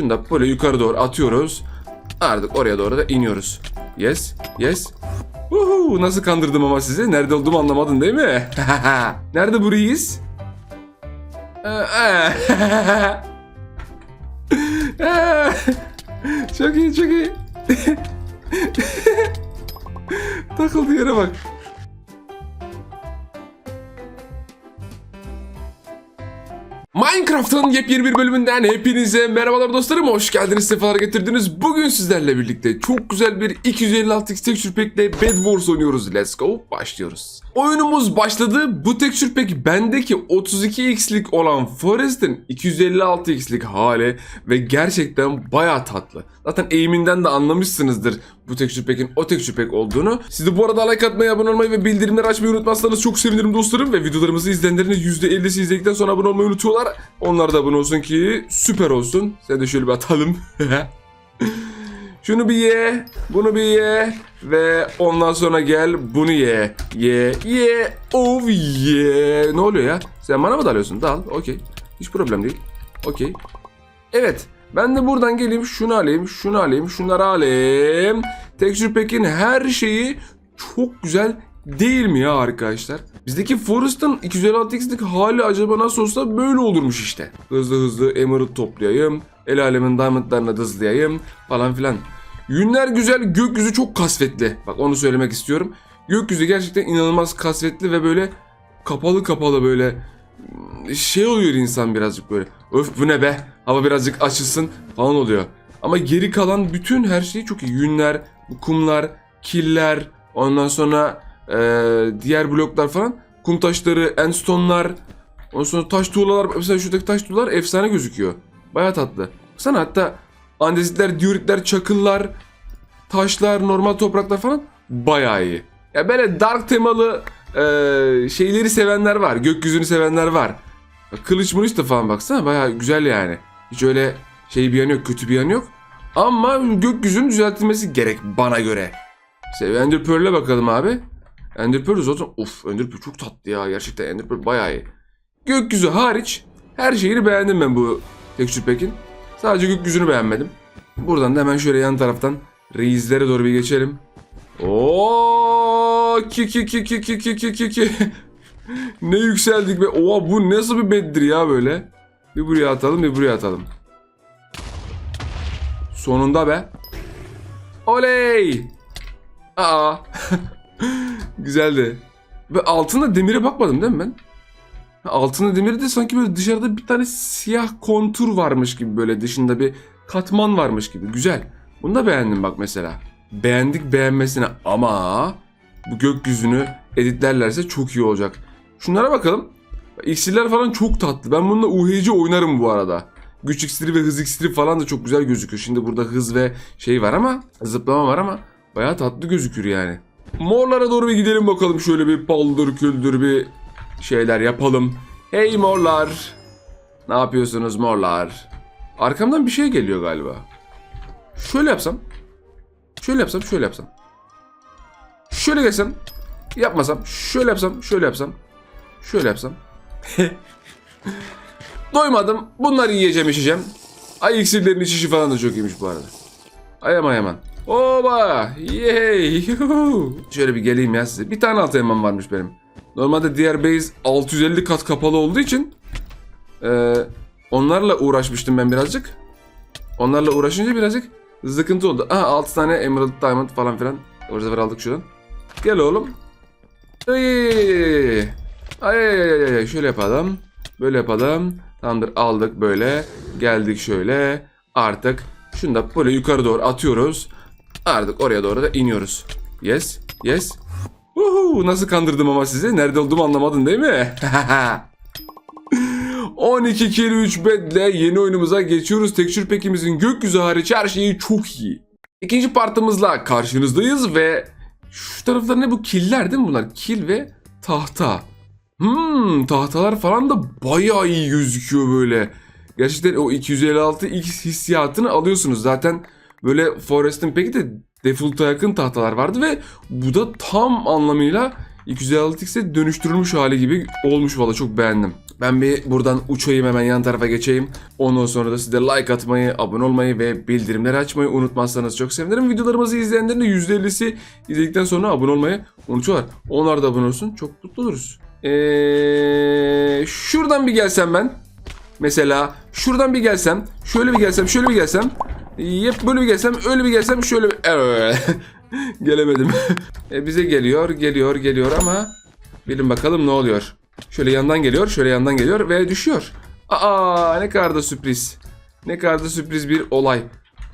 Şunu da böyle yukarı doğru atıyoruz. Artık oraya doğru da iniyoruz. Yes, yes. Uhu, nasıl kandırdım ama sizi? Nerede olduğumu anlamadın değil mi? Nerede bu reis? Çok iyi, çok iyi. Takıldı yere bak. Minecraft'ın yepyeni bir bölümünden hepinize merhabalar dostlarım. Hoş geldiniz, sefalar getirdiniz. Bugün sizlerle birlikte çok güzel bir 256x texture pack ile Bed Wars oynuyoruz. Let's go, başlıyoruz. Oyunumuz başladı. Bu texture pack bendeki 32x'lik olan Forest'in 256x'lik hali ve gerçekten baya tatlı. Zaten eğiminden de anlamışsınızdır bu texture pack'in o texture pack olduğunu. Siz de bu arada like atmayı, abone olmayı ve bildirimleri açmayı unutmazsanız çok sevinirim dostlarım. Ve videolarımızı izleyenlerin %50'si izledikten sonra abone olmayı unutuyorlar. Onlar da abone olsun ki süper olsun. Sen de şöyle bir atalım. Şunu bir ye, bunu bir ye ve ondan sonra gel bunu ye. Ye, ye, oh ye. Ne oluyor ya? Sen bana mı dalıyorsun? Dal, okey. Hiç problem değil. Okey. Evet. Ben de buradan geleyim şunu alayım, şunu alayım, şunları alayım. Texture Pack'in her şeyi çok güzel değil mi ya arkadaşlar? Bizdeki Forest'ın 256x'lik hali acaba nasıl olsa böyle olurmuş işte. Hızlı hızlı Emerald toplayayım, el alemin diamondlarını da hızlayayım falan filan. Yünler güzel, gökyüzü çok kasvetli. Bak onu söylemek istiyorum. Gökyüzü gerçekten inanılmaz kasvetli ve böyle kapalı kapalı böyle şey oluyor insan birazcık böyle. Öf bu ne be? Hava birazcık açılsın falan oluyor. Ama geri kalan bütün her şey çok iyi. Yünler, kumlar, killer, ondan sonra eee, diğer bloklar falan. Kum taşları, endstone'lar, ondan sonra taş tuğlalar. Mesela şuradaki taş tuğlalar efsane gözüküyor. Baya tatlı. Sana hatta andezitler, dioritler, çakıllar, taşlar, normal topraklar falan bayağı iyi. Ya böyle dark temalı eee, şeyleri sevenler var. Gökyüzünü sevenler var. Kılıç mılıç da falan baksana bayağı güzel yani. Hiç öyle şey bir yanı yok, kötü bir yanı yok. Ama gökyüzünün düzeltilmesi gerek bana göre. İşte Ender Pearl'e bakalım abi. Ender Pearl zaten of Ender Pearl çok tatlı ya. Gerçekten Ender Pearl bayağı iyi. Gökyüzü hariç her şeyini beğendim ben bu Texture Pack'in. Sadece gökyüzünü beğenmedim. Buradan da hemen şöyle yan taraftan reizlere doğru bir geçelim. Oo ki ki ki ki ki ki ki ki ki. ne yükseldik be. Oha bu nasıl bir beddir ya böyle. Bir buraya atalım bir buraya atalım. Sonunda be. Oley. Aa. Güzeldi. Ve altında demire bakmadım değil mi ben? Altında demiri de sanki böyle dışarıda bir tane siyah kontur varmış gibi böyle dışında bir katman varmış gibi. Güzel. Bunu da beğendim bak mesela. Beğendik beğenmesine ama bu gökyüzünü editlerlerse çok iyi olacak. Şunlara bakalım. İksirler falan çok tatlı. Ben bununla UHC oynarım bu arada. Güç iksiri ve hız iksiri falan da çok güzel gözüküyor. Şimdi burada hız ve şey var ama zıplama var ama bayağı tatlı gözükür yani. Morlara doğru bir gidelim bakalım. Şöyle bir paldır küldür bir şeyler yapalım. Hey morlar. Ne yapıyorsunuz morlar? Arkamdan bir şey geliyor galiba. Şöyle yapsam. Şöyle yapsam, şöyle yapsam. Şöyle gelsem. Yapmasam. Şöyle yapsam, şöyle yapsam. Şöyle yapsam. Doymadım. Bunları yiyeceğim, içeceğim. Ay iksirlerin içişi falan da çok iyiymiş bu arada. Ayama yaman. Oba! Yey! Şöyle bir geleyim ya size. Bir tane altı elmam varmış benim. Normalde diğer base 650 kat kapalı olduğu için eee, onlarla uğraşmıştım ben birazcık. Onlarla uğraşınca birazcık sıkıntı oldu. Aha 6 tane Emerald Diamond falan filan. O sefer aldık şuradan. Gel oğlum. Ay, ay, ay, ay, ay. Şöyle yapalım. Böyle yapalım. Tamamdır aldık böyle. Geldik şöyle. Artık şunu da böyle yukarı doğru atıyoruz. Artık oraya doğru da iniyoruz. Yes. Yes. Uhu, nasıl kandırdım ama sizi? Nerede olduğumu anlamadın değil mi? 12 kill 3 bedle yeni oyunumuza geçiyoruz. Texture Pack'imizin gökyüzü hariç her şeyi çok iyi. İkinci partımızla karşınızdayız ve şu taraflar ne bu? Killer değil mi bunlar? Kil ve tahta. Hmm tahtalar falan da bayağı iyi gözüküyor böyle. Gerçekten o 256 X hissiyatını alıyorsunuz. Zaten böyle Forest'in peki de default'a yakın tahtalar vardı ve bu da tam anlamıyla 256 X'e dönüştürülmüş hali gibi olmuş valla çok beğendim. Ben bir buradan uçayım hemen yan tarafa geçeyim. Ondan sonra da siz de like atmayı, abone olmayı ve bildirimleri açmayı unutmazsanız çok sevinirim. Videolarımızı izleyenlerin de %50'si izledikten sonra abone olmayı unutuyorlar. Onlar da abone olsun. Çok mutlu oluruz. Eee şuradan bir gelsem ben. Mesela şuradan bir gelsem, şöyle bir gelsem, şöyle bir gelsem. Yep böyle bir gelsem, öyle bir gelsem, şöyle bir... Gelemedim. e, bize geliyor, geliyor, geliyor ama bilin bakalım ne oluyor. Şöyle yandan geliyor, şöyle yandan geliyor ve düşüyor. Aa ne kadar da sürpriz. Ne kadar da sürpriz bir olay.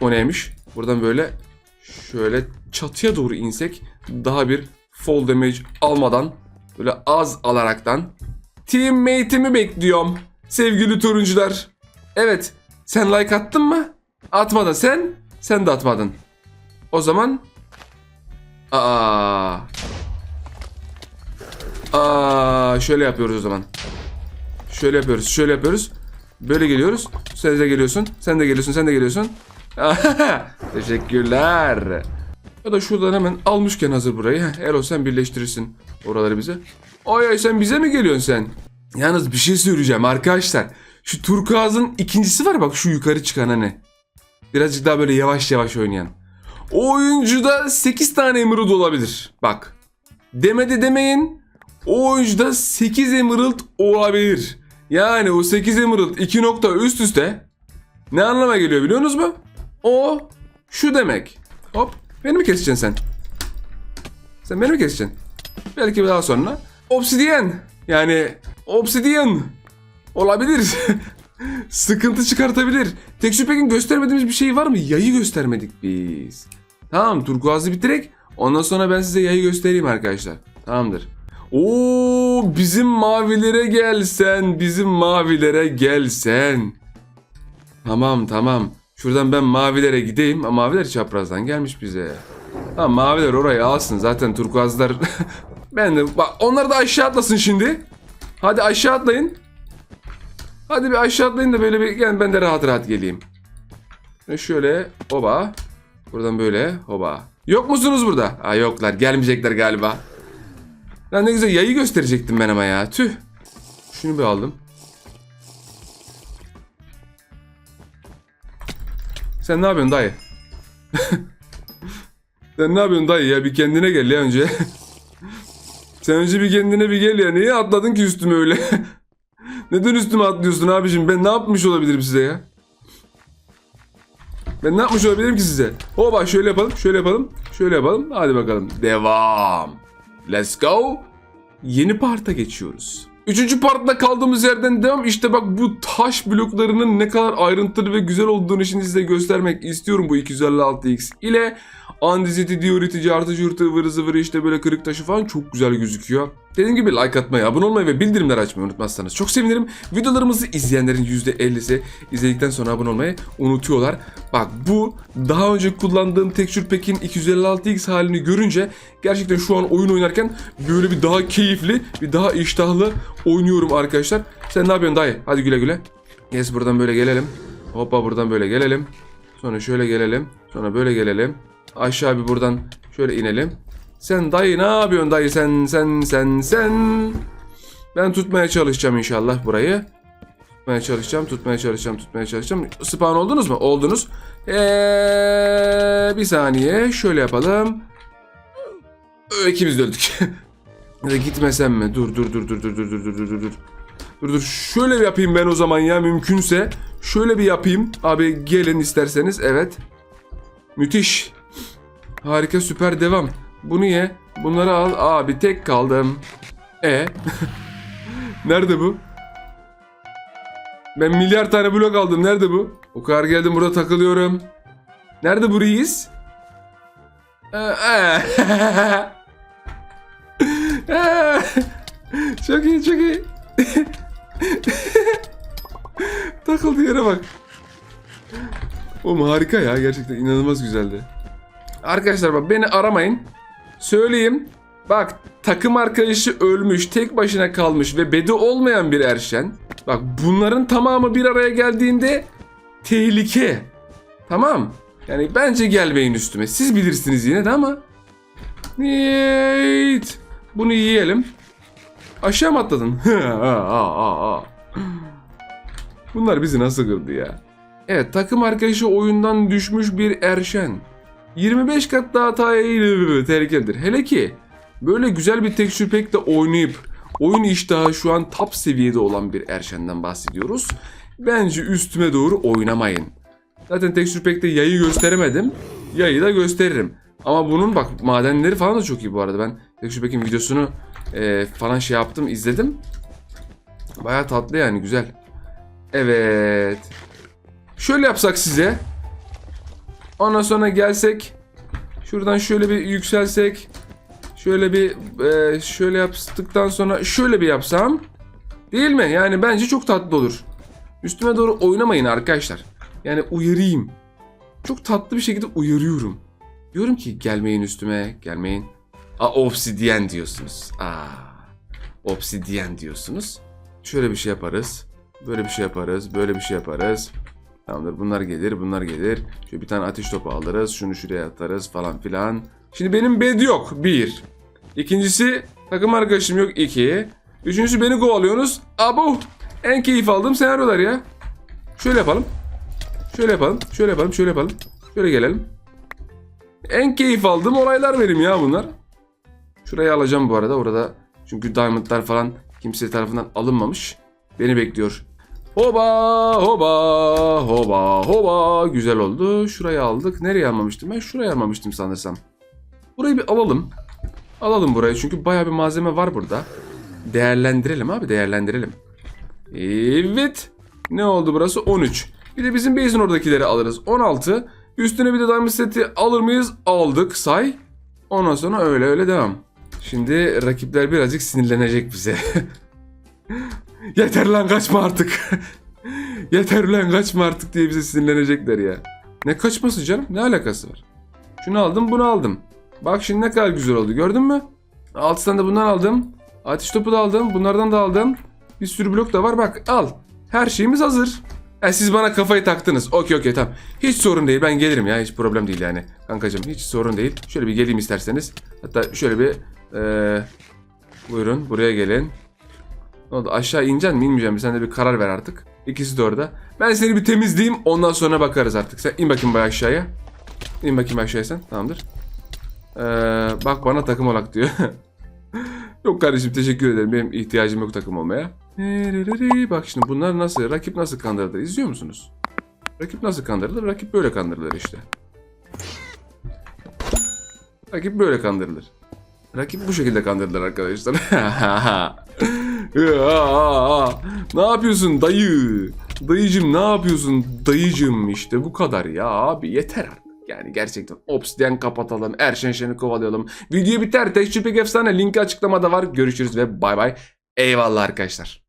O neymiş? Buradan böyle şöyle çatıya doğru insek daha bir fall damage almadan böyle az alaraktan teammate'imi bekliyorum. Sevgili turuncular. Evet. Sen like attın mı? Atmadın sen. Sen de atmadın. O zaman Aa. Aa, şöyle yapıyoruz o zaman. Şöyle yapıyoruz, şöyle yapıyoruz. Böyle geliyoruz. Sen de geliyorsun, sen de geliyorsun, sen de geliyorsun. Teşekkürler. Ya da şuradan hemen almışken hazır burayı. Heh, Ero sen birleştirirsin oraları bize. Ay ay sen bize mi geliyorsun sen? Yalnız bir şey söyleyeceğim arkadaşlar. Şu turkuazın ikincisi var bak şu yukarı çıkan hani. Birazcık daha böyle yavaş yavaş oynayan. O oyuncuda 8 tane emerald olabilir. Bak. Demedi demeyin. O oyuncuda 8 emerald olabilir. Yani o 8 emerald 2 nokta üst üste ne anlama geliyor biliyor musunuz mu? O şu demek. Hop beni mi keseceksin sen? Sen beni mi keseceksin? Belki daha sonra. Obsidian. Yani obsidian. Olabilir. Sıkıntı çıkartabilir. Texture Pack'in göstermediğimiz bir şey var mı? Yayı göstermedik biz. Tamam turkuazı bitirek. Ondan sonra ben size yayı göstereyim arkadaşlar. Tamamdır. Oo bizim mavilere gelsen, bizim mavilere gelsen. Tamam tamam. Şuradan ben mavilere gideyim. Ama maviler çaprazdan gelmiş bize. Tamam maviler orayı alsın. Zaten turkuazlar... ben de... Bak onlar da aşağı atlasın şimdi. Hadi aşağı atlayın. Hadi bir aşağı atlayın da böyle bir gel ben de rahat rahat geleyim. Şöyle oba. Buradan böyle hoba. Yok musunuz burada? Aa yoklar gelmeyecekler galiba. Lan ne güzel yayı gösterecektim ben ama ya. Tüh. Şunu bir aldım. Sen ne yapıyorsun dayı? Sen ne yapıyorsun dayı ya? Bir kendine gel ya önce. Sen önce bir kendine bir gel ya. Niye atladın ki üstüme öyle? Neden üstüme atlıyorsun abicim? Ben ne yapmış olabilirim size ya? Ben ne yapmış olabilirim ki size? Oba şöyle yapalım, şöyle yapalım, şöyle yapalım. Hadi bakalım. Devam. Let's go. Yeni parta geçiyoruz. Üçüncü partta kaldığımız yerden devam. İşte bak bu taş bloklarının ne kadar ayrıntılı ve güzel olduğunu şimdi size göstermek istiyorum bu 256X ile. Andiziti, dioriti, artı cürtü, ıvırı zıvırı işte böyle kırık taşı falan çok güzel gözüküyor. Dediğim gibi like atmayı, abone olmayı ve bildirimleri açmayı unutmazsanız çok sevinirim. Videolarımızı izleyenlerin %50'si izledikten sonra abone olmayı unutuyorlar. Bak bu daha önce kullandığım Texture Pack'in 256X halini görünce gerçekten şu an oyun oynarken böyle bir daha keyifli, bir daha iştahlı oynuyorum arkadaşlar. Sen ne yapıyorsun dayı? Hadi güle güle. Yes buradan böyle gelelim. Hoppa buradan böyle gelelim. Sonra şöyle gelelim. Sonra böyle gelelim. Aşağı bir buradan şöyle inelim. Sen dayı ne yapıyorsun dayı sen sen sen sen. Ben tutmaya çalışacağım inşallah burayı. Tutmaya çalışacağım, tutmaya çalışacağım, tutmaya çalışacağım. Spawn oldunuz mu? Oldunuz. Eee, bir saniye şöyle yapalım. Ö, İkimiz de öldük. Gitmesem mi? Dur dur dur dur dur dur dur dur dur dur. Dur dur şöyle bir yapayım ben o zaman ya mümkünse. Şöyle bir yapayım. Abi gelin isterseniz evet. Müthiş. Harika süper devam. Bunu ye. Bunları al. Abi tek kaldım. E Nerede bu? Ben milyar tane blok aldım. Nerede bu? O kadar geldim burada takılıyorum. Nerede bu reis? Ee, ee. Ee. çok iyi çok iyi. Takıldı yere bak. Oğlum harika ya gerçekten inanılmaz güzeldi. Arkadaşlar bak beni aramayın. Söyleyeyim. Bak takım arkadaşı ölmüş, tek başına kalmış ve bedi olmayan bir Erşen. Bak bunların tamamı bir araya geldiğinde tehlike. Tamam. Yani bence gelmeyin üstüme. Siz bilirsiniz yine de ama. Niyet. Bunu yiyelim. Aşağı mı atladın? Bunlar bizi nasıl kırdı ya? Evet takım arkadaşı oyundan düşmüş bir Erşen. 25 kat daha hataya tehlikelidir. Hele ki böyle güzel bir tekstür pack'le oynayıp oyun iştahı şu an top seviyede olan bir Erşen'den bahsediyoruz. Bence üstüme doğru oynamayın. Zaten tekstür pack'te yayı gösteremedim. Yayı da gösteririm. Ama bunun bak madenleri falan da çok iyi bu arada. Ben tekstür pack'in videosunu e, falan şey yaptım izledim. Baya tatlı yani güzel. Evet. Şöyle yapsak size. Ondan sonra gelsek. Şuradan şöyle bir yükselsek. Şöyle bir e, şöyle yaptıktan sonra şöyle bir yapsam. Değil mi? Yani bence çok tatlı olur. Üstüme doğru oynamayın arkadaşlar. Yani uyarayım. Çok tatlı bir şekilde uyarıyorum. Diyorum ki gelmeyin üstüme, gelmeyin. Aa obsidyen diyorsunuz. Aa obsidyen diyorsunuz. Şöyle bir şey yaparız. Böyle bir şey yaparız. Böyle bir şey yaparız. Tamamdır. Bunlar gelir. Bunlar gelir. Şöyle bir tane ateş topu alırız. Şunu şuraya atarız falan filan. Şimdi benim bed yok. Bir. İkincisi takım arkadaşım yok. iki. Üçüncüsü beni kovalıyorsunuz. Abo. En keyif aldığım senaryolar ya. Şöyle yapalım. Şöyle yapalım. Şöyle yapalım. Şöyle yapalım. Şöyle gelelim. En keyif aldığım olaylar benim ya bunlar. Şurayı alacağım bu arada. Orada çünkü diamondlar falan kimse tarafından alınmamış. Beni bekliyor. Hoba hoba hoba hoba güzel oldu. Şurayı aldık. Nereye almamıştım ben? Şuraya almamıştım sanırsam. Burayı bir alalım. Alalım burayı çünkü bayağı bir malzeme var burada. Değerlendirelim abi değerlendirelim. Evet. Ne oldu burası? 13. Bir de bizim base'in oradakileri alırız. 16. Üstüne bir de diamond seti alır mıyız? Aldık say. Ondan sonra öyle öyle devam. Şimdi rakipler birazcık sinirlenecek bize. Yeter lan kaçma artık. Yeter lan kaçma artık diye bize sinirlenecekler ya. Ne kaçması canım? Ne alakası var? Şunu aldım bunu aldım. Bak şimdi ne kadar güzel oldu gördün mü? Altı tane de bundan aldım. Ateş topu da aldım. Bunlardan da aldım. Bir sürü blok da var bak al. Her şeyimiz hazır. E, siz bana kafayı taktınız. Okey okey tamam. Hiç sorun değil ben gelirim ya hiç problem değil yani. Kankacığım hiç sorun değil. Şöyle bir geleyim isterseniz. Hatta şöyle bir eee, buyurun buraya gelin. Ne oldu aşağı ineceksin mi inmeyeceksin? Sen de bir karar ver artık. İkisi de orada. Ben seni bir temizleyeyim ondan sonra bakarız artık. Sen in bakayım bay aşağıya. İn bakayım aşağıya sen. Tamamdır. Ee, bak bana takım olak diyor. yok kardeşim teşekkür ederim. Benim ihtiyacım yok takım olmaya. Bak şimdi bunlar nasıl, rakip nasıl kandırılır izliyor musunuz? Rakip nasıl kandırılır? Rakip böyle kandırılır işte. Rakip böyle kandırılır. Rakip bu şekilde kandırılır arkadaşlar. ne yapıyorsun dayı? Dayıcım ne yapıyorsun dayıcım işte bu kadar ya abi yeter artık. Yani gerçekten Obsidian kapatalım. Erşen Şen'i kovalayalım. Video biter. Tek efsane. Linki açıklamada var. Görüşürüz ve bay bay. Eyvallah arkadaşlar.